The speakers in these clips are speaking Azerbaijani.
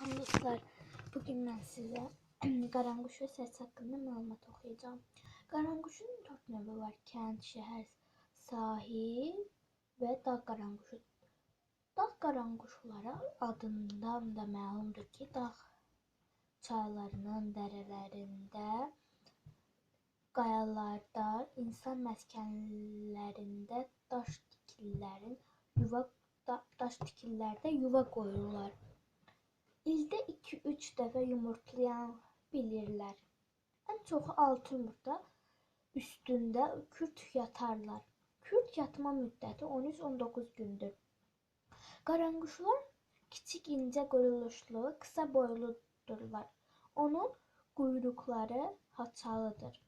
Salam dostlar. Bugün ben size Qaranquş ve səs haqqında məlumat oxuyacağım. Qaranquşun dörd növü var. Kənd, şəhər, sahil və dağ qaranquşu. Dağ qaranquşları adından da məlumdur ki, dağ çaylarının dərələrində, qayalarda, insan məskənlərində daş tikililərin yuva da, daş tikililərdə yuva qoyurlar. İldə 2-3 dəfə yumurtlayan bilirlər. Ən çoxu 6 yumurta üstündə kürt yatarlar. Kürt yatma müddəti 13-19 gündür. Qaranquşlar kiçik incə quruluşlu, qısa boyludurlar. Onun quyruqları haçalıdır.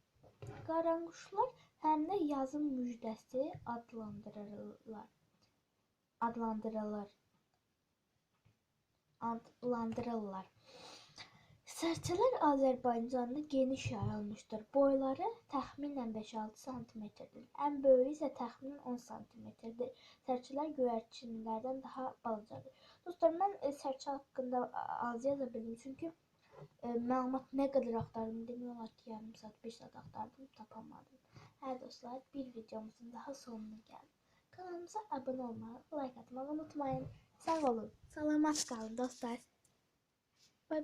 Qaranquşlar həm də yazın müjdəsi adlandırılırlar. Adlandırılır. Adlandırırlar. Sərçələr Azərbaycanda geniş yayılmışdır. Boyları təxminən 5-6 sm-dir. Ən böyüyü isə təxminən 10 sm-dir. Sərçələr göyərçinlərdən daha balacadır. Dostlar, mən e, sərçə haqqında az yaza bildim çünki e, məlumat nə qədər axtardım demək olar ki, yarım saat, 1 saat axtardım, tapamadım. Hə dostlar, bir videomuzun daha sonuna gəldik. Kanalımıza abunə olmağı, like atmağı unutmayın. Sağ olun. az kaldı dostlar.